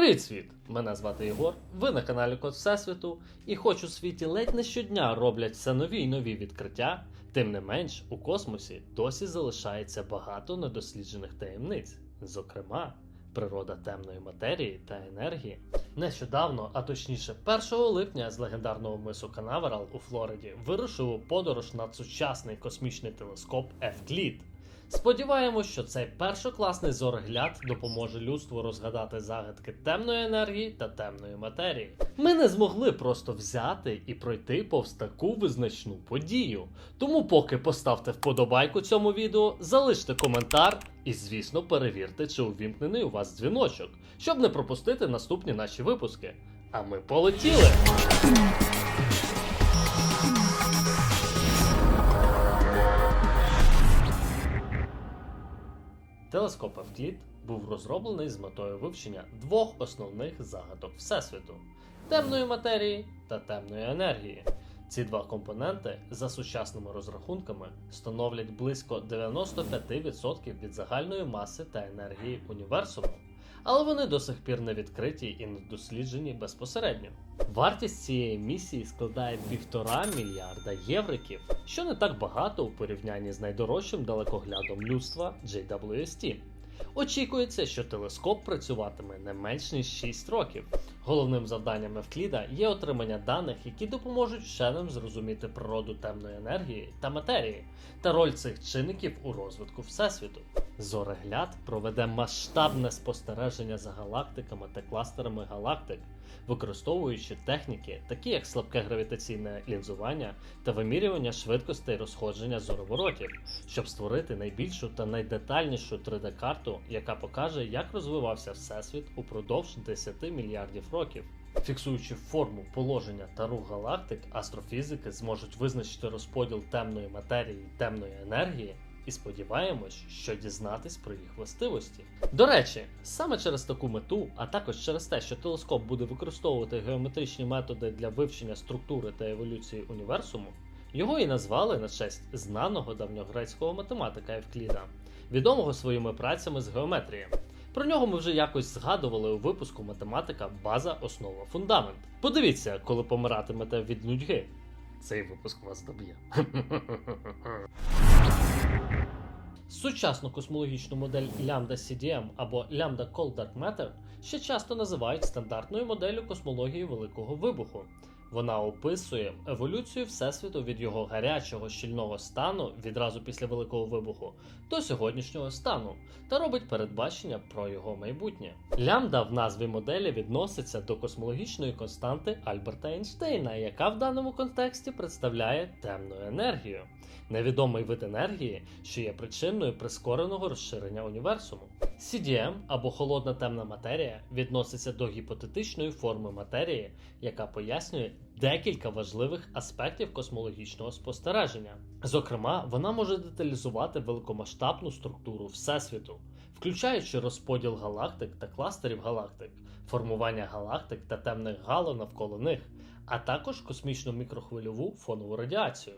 Привіт! Мене звати Єгор. Ви на каналі Код Всесвіту, і хоч у світі ледь не щодня роблять все нові й нові відкриття, тим не менш у космосі досі залишається багато недосліджених таємниць, зокрема, природа темної матерії та енергії. Нещодавно, а точніше 1 липня з легендарного мису Канаверал у Флориді вирушив у подорож надсучасний космічний телескоп Евклід. Сподіваємось, що цей першокласний зорогляд допоможе людству розгадати загадки темної енергії та темної матерії. Ми не змогли просто взяти і пройти повз таку визначну подію. Тому, поки поставте вподобайку цьому відео, залиште коментар і, звісно, перевірте, чи увімкнений у вас дзвіночок, щоб не пропустити наступні наші випуски. А ми полетіли! Телескоп Евклід був розроблений з метою вивчення двох основних загадок Всесвіту темної матерії та темної енергії. Ці два компоненти за сучасними розрахунками становлять близько 95% від загальної маси та енергії універсуму, але вони до сих пір не відкриті і не досліджені безпосередньо. Вартість цієї місії складає півтора мільярда євриків, що не так багато у порівнянні з найдорожчим далекоглядом людства JWST. Очікується, що телескоп працюватиме не менш ніж 6 років. Головним завданням Евкліда є отримання даних, які допоможуть вченим зрозуміти природу темної енергії та матерії та роль цих чинників у розвитку Всесвіту. Зорегляд проведе масштабне спостереження за галактиками та кластерами галактик, використовуючи техніки, такі як слабке гравітаційне лінзування та вимірювання швидкостей розходження зороворотів, щоб створити найбільшу та найдетальнішу 3D-карту, яка покаже, як розвивався Всесвіт упродовж 10 мільярдів років. Фіксуючи форму, положення та рух галактик, астрофізики зможуть визначити розподіл темної матерії і темної енергії. І сподіваємось, що дізнатись про їх властивості. До речі, саме через таку мету, а також через те, що телескоп буде використовувати геометричні методи для вивчення структури та еволюції універсуму, його і назвали на честь знаного давньогрецького математика Евкліда, відомого своїми працями з геометрії. Про нього ми вже якось згадували у випуску математика, база, основа, фундамент. Подивіться, коли помиратимете від нудьги. Цей випуск вас доб'є. Сучасну космологічну модель Lambda CDM або Lambda Cold Dark Matter ще часто називають стандартною моделлю космології Великого Вибуху. Вона описує еволюцію Всесвіту від його гарячого щільного стану відразу після Великого Вибуху до сьогоднішнього стану та робить передбачення про його майбутнє. Лямбда в назві моделі відноситься до космологічної константи Альберта Ейнштейна, яка в даному контексті представляє темну енергію, невідомий вид енергії, що є причиною прискореного розширення універсуму. CDM або холодна темна матерія відноситься до гіпотетичної форми матерії, яка пояснює декілька важливих аспектів космологічного спостереження. Зокрема, вона може деталізувати великомасштабну структуру Всесвіту, включаючи розподіл галактик та кластерів галактик, формування галактик та темних гало навколо них, а також космічну мікрохвильову фонову радіацію.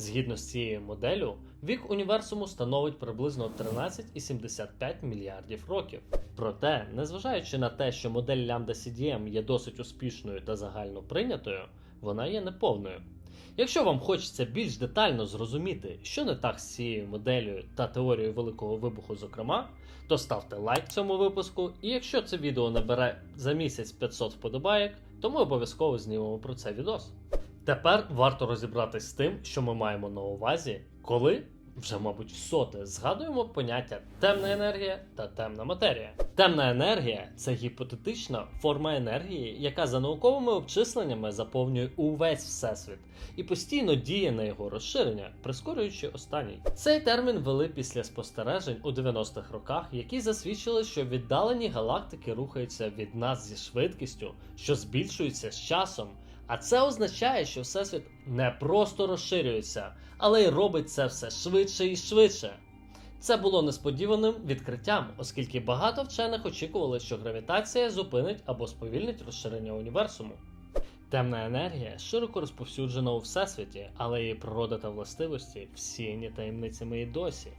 Згідно з цією моделлю, вік універсуму становить приблизно 13,75 мільярдів років. Проте, незважаючи на те, що модель Lambda CDM є досить успішною та загально прийнятою, вона є неповною. Якщо вам хочеться більш детально зрозуміти, що не так з цією моделлю та теорією великого вибуху, зокрема, то ставте лайк цьому випуску, і якщо це відео набере за місяць 500 вподобайок, то ми обов'язково знімемо про це відос. Тепер варто розібратись з тим, що ми маємо на увазі, коли вже, мабуть, соте згадуємо поняття темна енергія та темна матерія. Темна енергія це гіпотетична форма енергії, яка за науковими обчисленнями заповнює увесь всесвіт і постійно діє на його розширення, прискорюючи останній. Цей термін ввели після спостережень у 90-х роках, які засвідчили, що віддалені галактики рухаються від нас зі швидкістю, що збільшується з часом. А це означає, що Всесвіт не просто розширюється, але й робить це все швидше і швидше. Це було несподіваним відкриттям, оскільки багато вчених очікували, що гравітація зупинить або сповільнить розширення універсуму. Темна енергія широко розповсюджена у всесвіті, але її природа та властивості всіяні таємницями і досі.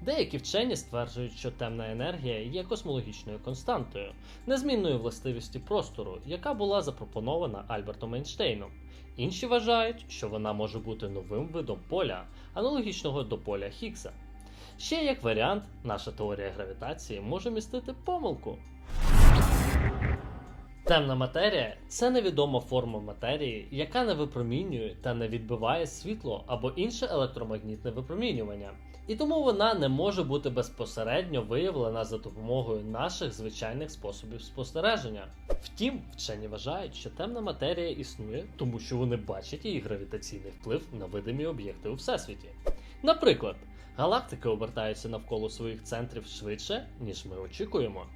Деякі вчені стверджують, що темна енергія є космологічною константою, незмінною властивістю простору, яка була запропонована Альбертом Ейнштейном. Інші вважають, що вона може бути новим видом поля, аналогічного до поля Хіггса. Ще як варіант, наша теорія гравітації може містити помилку. Темна матерія це невідома форма матерії, яка не випромінює та не відбиває світло або інше електромагнітне випромінювання, і тому вона не може бути безпосередньо виявлена за допомогою наших звичайних способів спостереження. Втім, вчені вважають, що темна матерія існує, тому що вони бачать її гравітаційний вплив на видимі об'єкти у всесвіті. Наприклад, галактики обертаються навколо своїх центрів швидше, ніж ми очікуємо.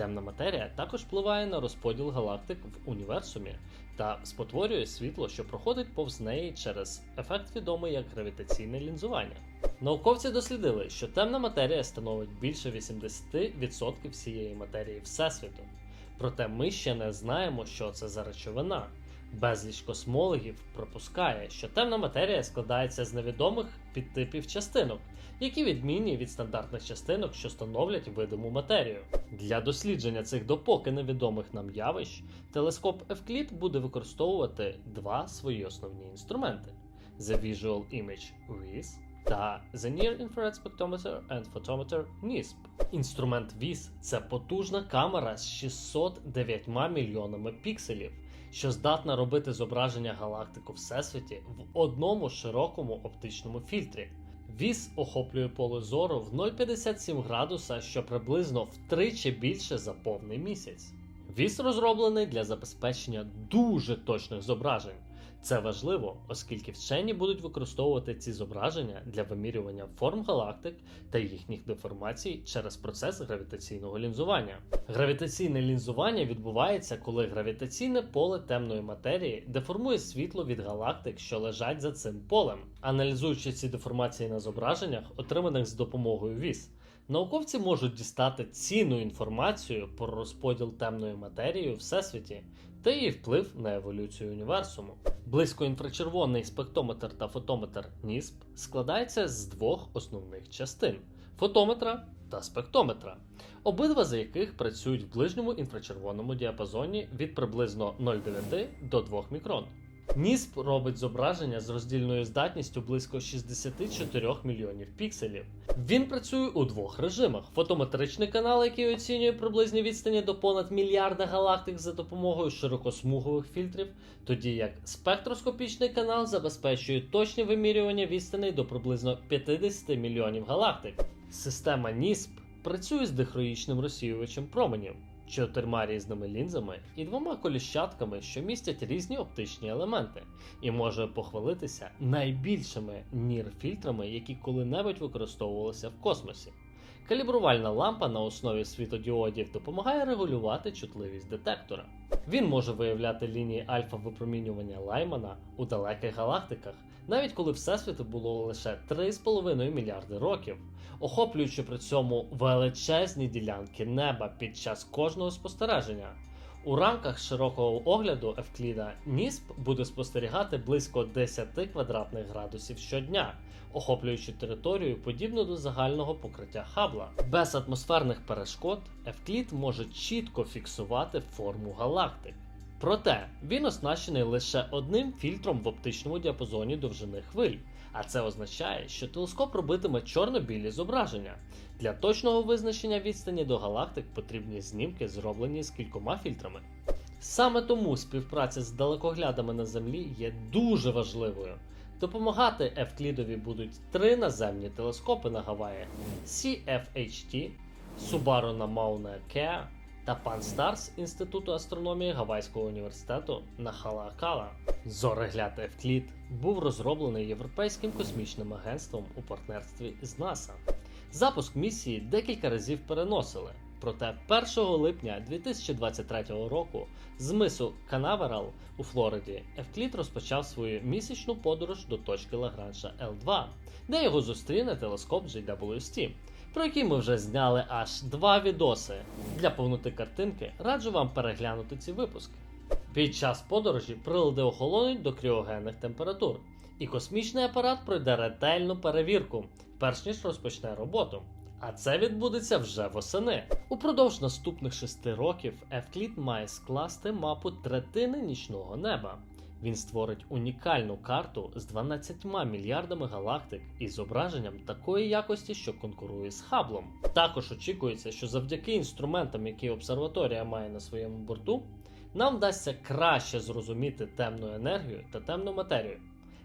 Темна матерія також впливає на розподіл галактик в універсумі та спотворює світло, що проходить повз неї через ефект відомий як гравітаційне лінзування. Науковці дослідили, що темна матерія становить більше 80% всієї матерії Всесвіту. Проте ми ще не знаємо, що це за речовина. Безліч космологів пропускає, що темна матерія складається з невідомих підтипів частинок, які відмінні від стандартних частинок, що становлять видиму матерію. Для дослідження цих допоки невідомих нам явищ, телескоп Евклід буде використовувати два свої основні інструменти: The Visual Image WIS та The Near Infrared Spectrometer and Photometer NISP. Інструмент WIS – це потужна камера з 609 мільйонами пікселів що здатна робити зображення галактик у всесвіті в одному широкому оптичному фільтрі. Віс охоплює поле зору в 0,57 градуса, що приблизно втричі більше за повний місяць. Віс розроблений для забезпечення дуже точних зображень. Це важливо, оскільки вчені будуть використовувати ці зображення для вимірювання форм галактик та їхніх деформацій через процес гравітаційного лінзування. Гравітаційне лінзування відбувається, коли гравітаційне поле темної матерії деформує світло від галактик, що лежать за цим полем. Аналізуючи ці деформації на зображеннях, отриманих з допомогою ВІС, Науковці можуть дістати цінну інформацію про розподіл темної матерії у всесвіті та її вплив на еволюцію універсуму. Близькоінфрачервоний спектрометр та фотометр НІСП складається з двох основних частин фотометра та спектрометра, обидва з яких працюють в ближньому інфрачервоному діапазоні від приблизно 0,9 до 2 мікрон. НІСП робить зображення з роздільною здатністю близько 64 мільйонів пікселів. Він працює у двох режимах: фотометричний канал, який оцінює приблизні відстані до понад мільярда галактик за допомогою широкосмугових фільтрів, тоді як спектроскопічний канал забезпечує точні вимірювання відстаней до приблизно 50 мільйонів галактик. Система НІСП працює з дихроїчним розсіювачем променів чотирма різними лінзами і двома коліщатками, що містять різні оптичні елементи, і може похвалитися найбільшими нір-фільтрами, які коли-небудь використовувалися в космосі. Калібрувальна лампа на основі світодіодів допомагає регулювати чутливість детектора. Він може виявляти лінії альфа-випромінювання Лаймана у далеких галактиках, навіть коли Всесвіту було лише 3,5 мільярди років, охоплюючи при цьому величезні ділянки неба під час кожного спостереження. У рамках широкого огляду Евкліда НІСП буде спостерігати близько 10 квадратних градусів щодня, охоплюючи територію подібно до загального покриття Хабла. Без атмосферних перешкод Евклід може чітко фіксувати форму галактик. Проте він оснащений лише одним фільтром в оптичному діапазоні довжини хвиль, а це означає, що телескоп робитиме чорно-білі зображення. Для точного визначення відстані до галактик потрібні знімки, зроблені з кількома фільтрами. Саме тому співпраця з далекоглядами на землі є дуже важливою. Допомагати Евклідові будуть три наземні телескопи на Гаваї CFHT, Subaru на Mauna Kea та Pan-STARRS Інституту астрономії Гавайського університету на Халаакала. Зорегляд Евклід був розроблений Європейським космічним агентством у партнерстві з НАСА. Запуск місії декілька разів переносили. Проте 1 липня 2023 року з мису Канаверал у Флориді Евклід розпочав свою місячну подорож до точки Лагранжа L2, де його зустріне телескоп JWST, про який ми вже зняли аж два відоси. Для повноти картинки раджу вам переглянути ці випуски. Під час подорожі прилади охолонуть до кріогенних температур, І космічний апарат пройде ретельну перевірку, перш ніж розпочне роботу. А це відбудеться вже восени. Упродовж наступних шести років Евклід має скласти мапу третини нічного неба. Він створить унікальну карту з 12 мільярдами галактик і зображенням такої якості, що конкурує з Хаблом. Також очікується, що завдяки інструментам, які обсерваторія має на своєму борту, нам вдасться краще зрозуміти темну енергію та темну матерію.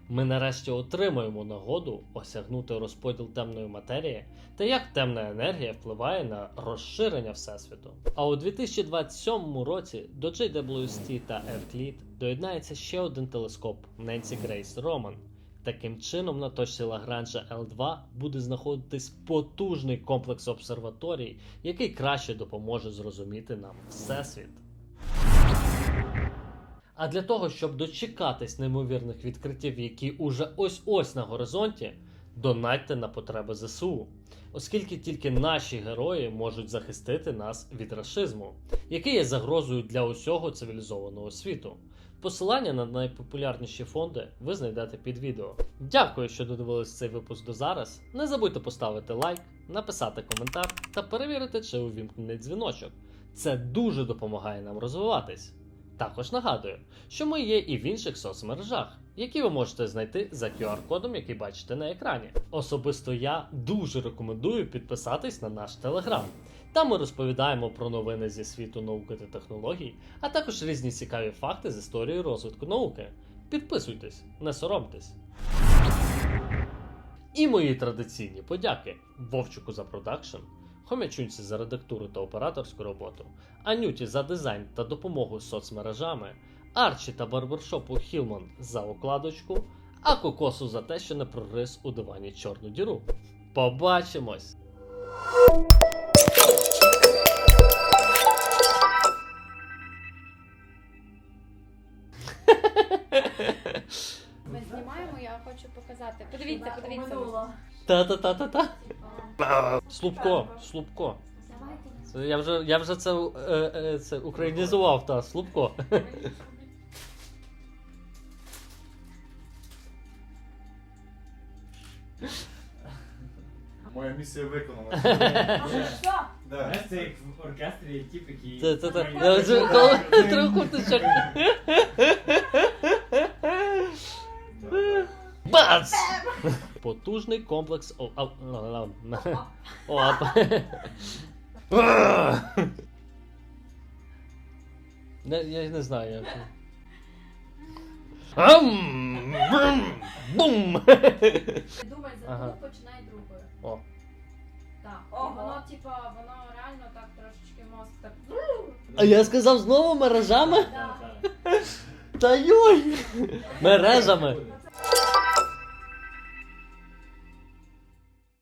Ми нарешті отримаємо нагоду осягнути розподіл темної матерії та як темна енергія впливає на розширення Всесвіту. А у 2027 році до JWST та Euclid доєднається ще один телескоп Ненсі Грейс Роман. Таким чином, на точці Лагранжа L2 буде знаходитись потужний комплекс обсерваторій, який краще допоможе зрозуміти нам Всесвіт. А для того, щоб дочекатись неймовірних відкриттів, які уже ось-ось на горизонті, донатьте на потреби ЗСУ, оскільки тільки наші герої можуть захистити нас від рашизму, який є загрозою для усього цивілізованого світу. Посилання на найпопулярніші фонди ви знайдете під відео. Дякую, що додивились цей випуск до зараз. Не забудьте поставити лайк, написати коментар та перевірити, чи увімкнений дзвіночок. Це дуже допомагає нам розвиватись. Також нагадую, що ми є і в інших соцмережах, які ви можете знайти за QR-кодом, який бачите на екрані. Особисто я дуже рекомендую підписатись на наш телеграм. Там ми розповідаємо про новини зі світу науки та технологій, а також різні цікаві факти з історії розвитку науки. Підписуйтесь, не соромтесь. І мої традиційні подяки Вовчику за продакшн, Хомячунці за редактуру та операторську роботу, Анюті за дизайн та допомогу з соцмережами, Арчі та барбершопу Хілман за укладочку, а Кокосу за те, що не прорис у дивані чорну діру. Побачимось! Ми знімаємо, я хочу показати. Подивіться, подивіться. Та-та-та-та-та. Слупко, слупко. Це я вже, я вже це, е, е, це українізував, та слупко. Моя місія виконана. Знаєш, це як в оркестрі є тип, який... Це, це, це. Потужний комплекс. О, а, а, а, о, а, Не, я не знаю, як. Бум! Думай за Ага. починай другою. О. Так. І воно, типа, воно реально так трошечки мозк так. А я сказав знову мережами? Да. Та йой! Мережами!